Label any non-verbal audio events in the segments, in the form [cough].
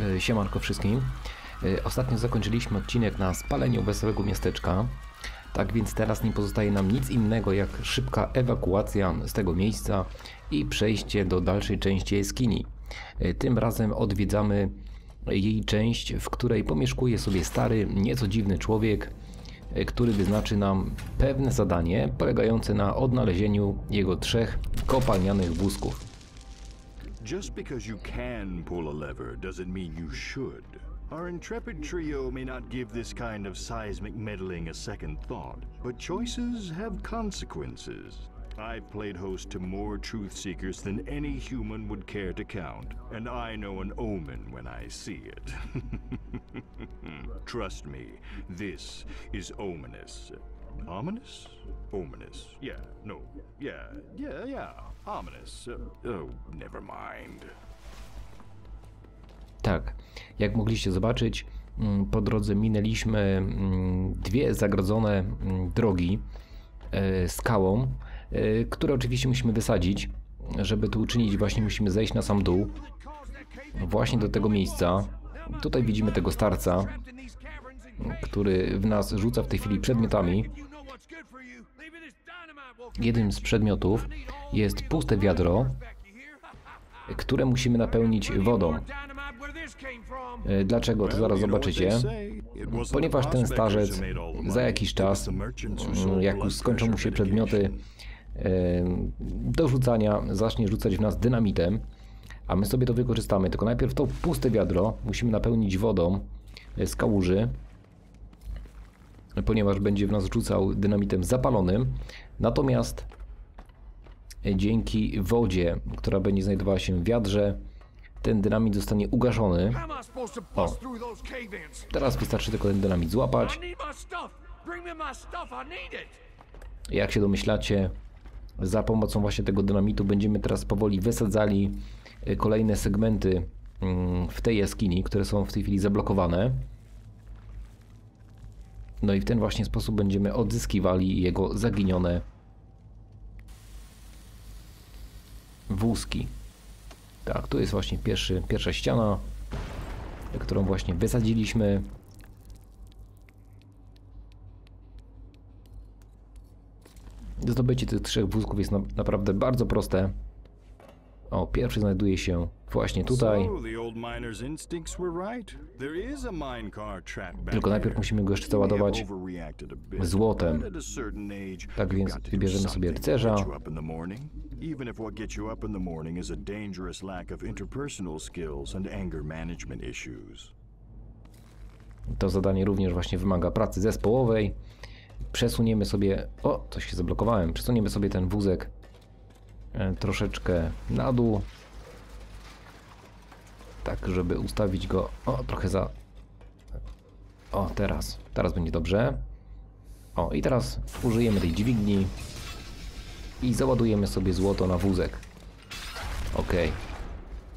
E, Siemanko wszystkim. E, Ostatnio zakończyliśmy odcinek na spaleniu wesołego miasteczka. Tak więc teraz nie pozostaje nam nic innego jak szybka ewakuacja z tego miejsca i przejście do dalszej części jaskini. E, Tym razem odwiedzamy jej część, w której pomieszkuje sobie stary, nieco dziwny człowiek, który wyznaczy nam pewne zadanie polegające na odnalezieniu jego trzech kopalnianych wózków. Just because you can pull a lever doesn't mean you should. Our intrepid trio may not give this kind of seismic meddling a second thought, but choices have consequences. I've played host to more truth seekers than any human would care to count, and I know an omen when I see it. [laughs] Trust me, this is ominous. Ominous? Ominous. Yeah, no. Yeah, yeah, yeah. Ominous. Uh, oh, never mind. Tak, jak mogliście zobaczyć, mm, po drodze minęliśmy mm, dwie zagrodzone mm, drogi e, skałą, e, które oczywiście musimy wysadzić. Żeby to uczynić, właśnie musimy zejść na sam dół, właśnie do tego miejsca. Tutaj widzimy tego starca, który w nas rzuca w tej chwili przedmiotami. Jednym z przedmiotów jest puste wiadro, które musimy napełnić wodą. E, Dlaczego? To zaraz zobaczycie. Ponieważ ten starzec za jakiś czas, mm, jak skończą mu się przedmioty e, do rzucania, zacznie rzucać w nas dynamitem, a my sobie to wykorzystamy. Tylko najpierw to puste wiadro musimy napełnić wodą e, z kałuży, ponieważ będzie w nas rzucał dynamitem zapalonym. Natomiast dzięki wodzie, która będzie znajdowała się w wiadrze, ten dynamit zostanie ugaszony. Cave-ins? Teraz wystarczy tylko ten dynamit złapać. Jak się domyślacie, za pomocą właśnie tego dynamitu będziemy teraz powoli wysadzali y, kolejne segmenty mm, w tej jaskini, które są w tej chwili zablokowane. No i w ten właśnie sposób będziemy odzyskiwali jego zaginione wózki. Tak, tu jest właśnie pierwszy, pierwsza ściana, którą właśnie wysadziliśmy. Zdobycie tych trzech wózków jest na, naprawdę bardzo proste. O, pierwszy znajduje się właśnie tutaj. Tylko najpierw musimy go jeszcze załadować złotem. Tak więc wybierzemy sobie rycerza. Even if what gets you up in the morning is a dangerous lack of interpersonal skills and anger management issues. To zadanie również właśnie wymaga pracy zespołowej. Przesuniemy sobie. O, coś się zablokowałem. Przesuniemy sobie ten wózek troszeczkę na dół. Tak, żeby ustawić go. O, trochę za. O, teraz. Teraz będzie dobrze. O, i teraz użyjemy tej dźwigni i załadujemy sobie złoto na wózek. Ok.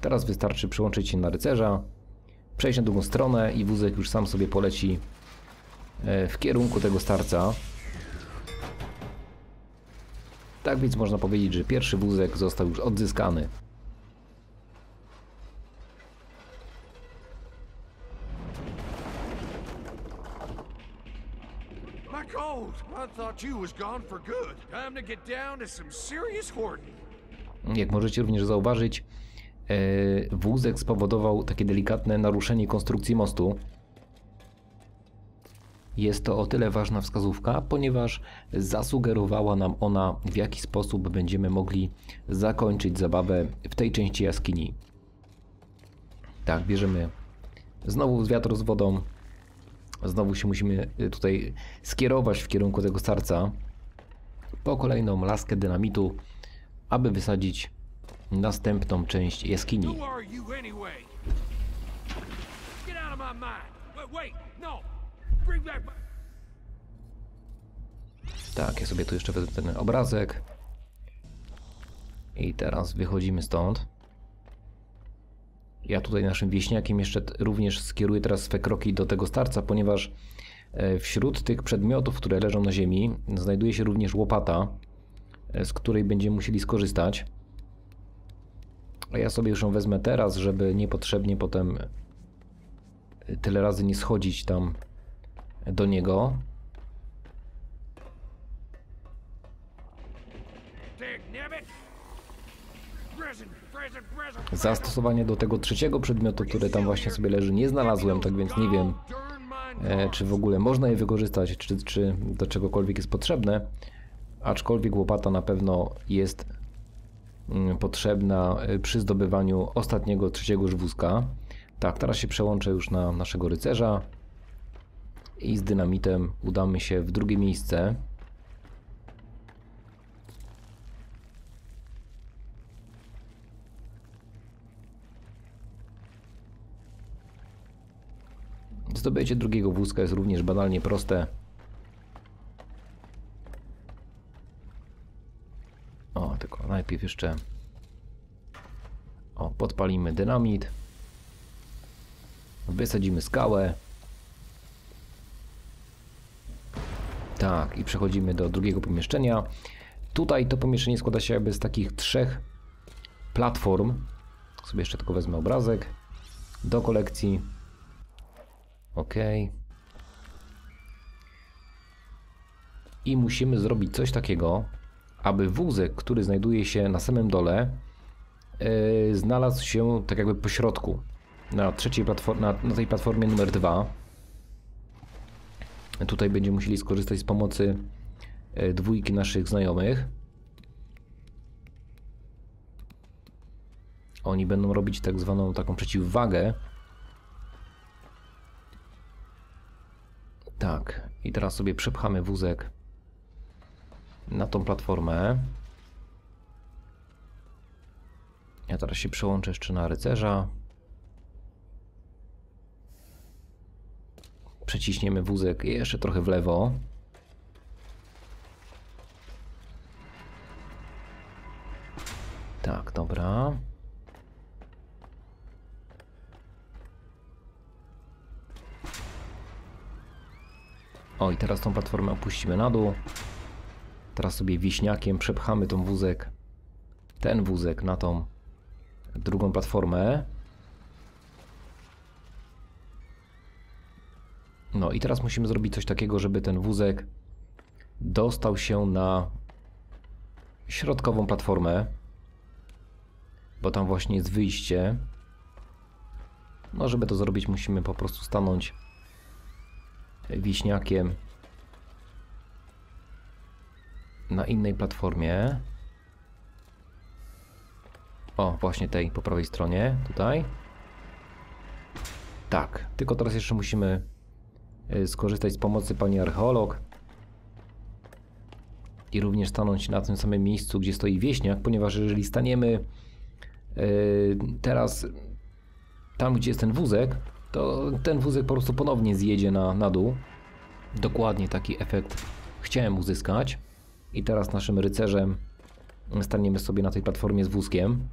Teraz wystarczy przyłączyć się na rycerza, przejść na drugą stronę i wózek już sam sobie poleci e, w kierunku tego starca. Tak więc można powiedzieć, że pierwszy wózek został już odzyskany. My cold. I thought you was gone for good. Time to get down to some serious hoarding. Jak możecie również zauważyć, e, wózek spowodował takie delikatne naruszenie konstrukcji mostu. Jest to o tyle ważna wskazówka, ponieważ zasugerowała nam ona, w jaki sposób będziemy mogli zakończyć zabawę w tej części jaskini. Tak, bierzemy znowu wiatr z wodą. Znowu się musimy y, tutaj skierować w kierunku tego starca po kolejną laskę dynamitu, aby wysadzić następną część jaskini. Wait, no. Tak, ja sobie tu jeszcze wezmę ten obrazek. I teraz wychodzimy stąd. Ja tutaj naszym wieśniakiem jeszcze również skieruję teraz swe kroki do tego starca, ponieważ e, wśród tych przedmiotów, które leżą na ziemi, znajduje się również łopata, e, z której będziemy musieli skorzystać. A ja sobie już ją wezmę teraz, żeby niepotrzebnie potem tyle razy nie schodzić tam do niego. Zastosowanie do tego trzeciego przedmiotu, który tam właśnie sobie leży, nie znalazłem, tak więc nie wiem, e, czy w ogóle można je wykorzystać, czy, czy do czegokolwiek jest potrzebne. Aczkolwiek łopata na pewno jest mm, potrzebna e, przy zdobywaniu ostatniego, trzeciego już wózka. Tak, teraz się przełączę już na naszego rycerza i z dynamitem udamy się w drugie miejsce. Zdobycie drugiego wózka jest również banalnie proste. O, tylko najpierw jeszcze o, podpalimy dynamit. Wysadzimy skałę. Tak, i przechodzimy do drugiego pomieszczenia. Tutaj to pomieszczenie składa się jakby z takich trzech platform. Sobie jeszcze tylko wezmę obrazek do kolekcji. OK. I musimy zrobić coś takiego, aby wózek, który znajduje się na samym dole, yy, znalazł się tak jakby po środku. Na trzeciej platformie, na, na tej platformie numer dwa. Tutaj będziemy musieli skorzystać z pomocy yy, dwójki naszych znajomych. Oni będą robić tak zwaną taką przeciwwagę Tak, i teraz sobie przepchamy wózek na tą platformę. Ja teraz się przełączę jeszcze na rycerza. Przeciśniemy wózek jeszcze trochę w lewo. Tak, dobra. O i teraz tą platformę opuścimy na dół. Teraz sobie wiśniakiem przepchamy tą wózek, ten wózek na tą drugą platformę. No i teraz musimy zrobić coś takiego, żeby ten wózek dostał się na środkową platformę, bo tam właśnie jest wyjście. No, żeby to zrobić, musimy po prostu stanąć wiśniakiem na innej platformie. O, właśnie tej po prawej stronie, tutaj. Tak, tylko teraz jeszcze musimy skorzystać z pomocy pani archeolog i również stanąć na tym samym miejscu, gdzie stoi wieśniak, ponieważ jeżeli staniemy y, teraz tam, gdzie jest ten wózek, to ten wózek po prostu ponownie zjedzie na, na dół. Dokładnie taki efekt chciałem uzyskać. I teraz naszym rycerzem staniemy sobie na tej platformie z wózkiem.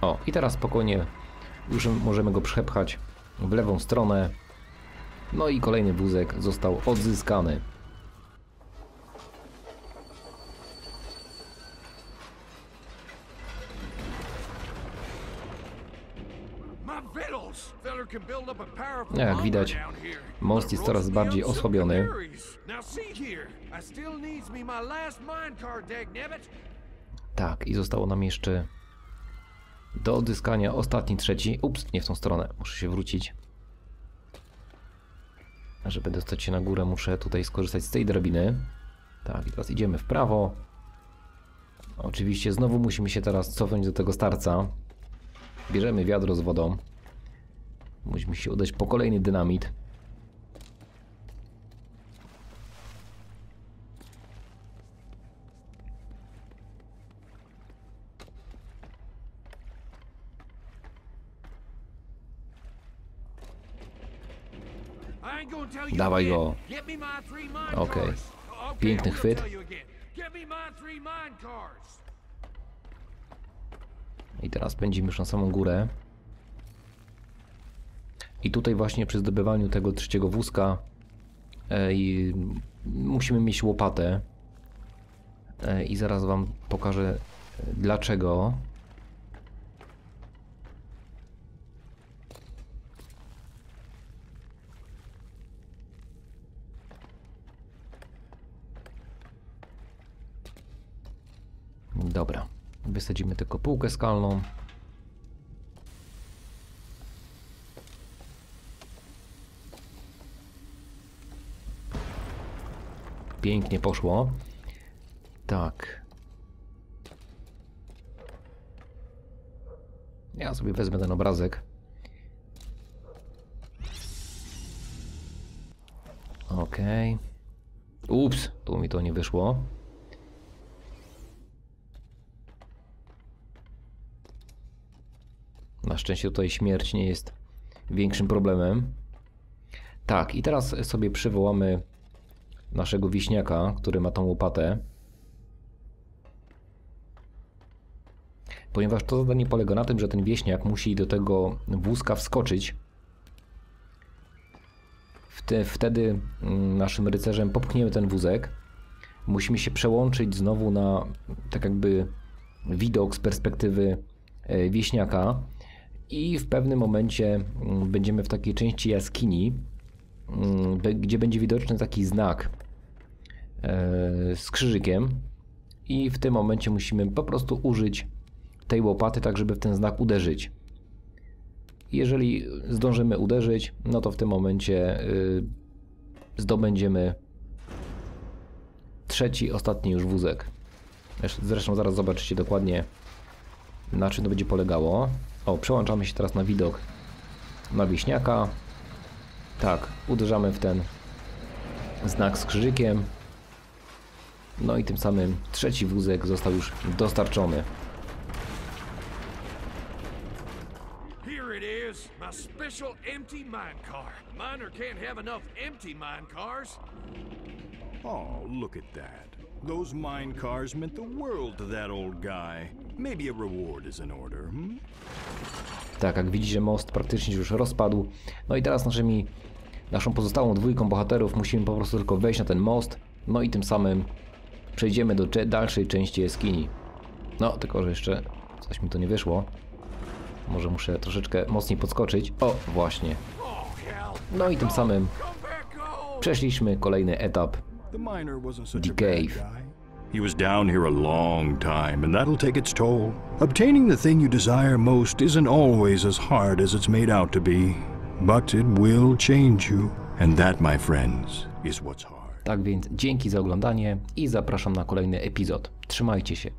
O, i teraz spokojnie już możemy go przepchać w lewą stronę. No i kolejny wózek został odzyskany. Jak widać, most jest coraz bardziej osłabiony. Tak, i zostało nam jeszcze do odzyskania ostatni trzeci. Ups, nie w tą stronę, muszę się wrócić. A żeby dostać się na górę, muszę tutaj skorzystać z tej drabiny. Tak, i teraz idziemy w prawo. Oczywiście znowu musimy się teraz cofnąć do tego starca. Bierzemy wiadro z wodą. Musimy się udać po kolejny dynamit. Dawaj go. Okej. Okay. Piękny chwyt. I teraz pędzimy już na samą górę. I tutaj właśnie przy zdobywaniu tego trzeciego wózka e, musimy mieć łopatę. e, i zaraz Wam pokażę e, dlaczego. Dobra, wysadzimy tylko półkę skalną. Pięknie poszło. Tak. Ja sobie wezmę ten obrazek. Okej. Ups, tu mi to nie wyszło. Na szczęście tutaj śmierć nie jest większym problemem. Tak, i teraz sobie przywołamy naszego wiśniaka, który ma tą łopatę. Ponieważ to zadanie polega na tym, że ten wieśniak musi do tego wózka wskoczyć. Wte, wtedy mm, naszym rycerzem popchniemy ten wózek. Musimy się przełączyć znowu na tak jakby widok z perspektywy e, wieśniaka i w pewnym momencie mm, będziemy w takiej części jaskini, mm, gdzie będzie widoczny taki znak e, z krzyżykiem i w tym momencie musimy po prostu użyć tej łopaty tak, żeby w ten znak uderzyć. Jeżeli zdążymy uderzyć, no to w tym momencie y, zdobędziemy trzeci, ostatni już wózek. Zresztą zaraz zobaczycie dokładnie na czym to będzie polegało. O, przełączamy się teraz na widok na wieśniaka. Tak, uderzamy w ten znak z krzyżykiem. No i tym samym trzeci wózek został już dostarczony. My special empty mine car. Miner can't have enough empty mine cars. Oh, look at that. Those mine cars meant the world to that old guy. Maybe a reward is in order, hmm? Tak, jak widzicie, most praktycznie już rozpadł. No i teraz naszymi, naszą pozostałą dwójką bohaterów musimy po prostu tylko wejść na ten most. No i tym samym przejdziemy do dalszej części jaskini. No, tylko że jeszcze coś mi to nie wyszło. Może muszę troszeczkę mocniej podskoczyć. O, właśnie. No i tym samym przeszliśmy kolejny etap. The miner wasn't such The a bad guy. He was down here a long time, and that'll take its toll. Obtaining the thing you desire most isn't always as hard as it's made out to be, but it will change you. And that, my friends, is what's hard. Tak więc dzięki za oglądanie i zapraszam na kolejny epizod. Trzymajcie się.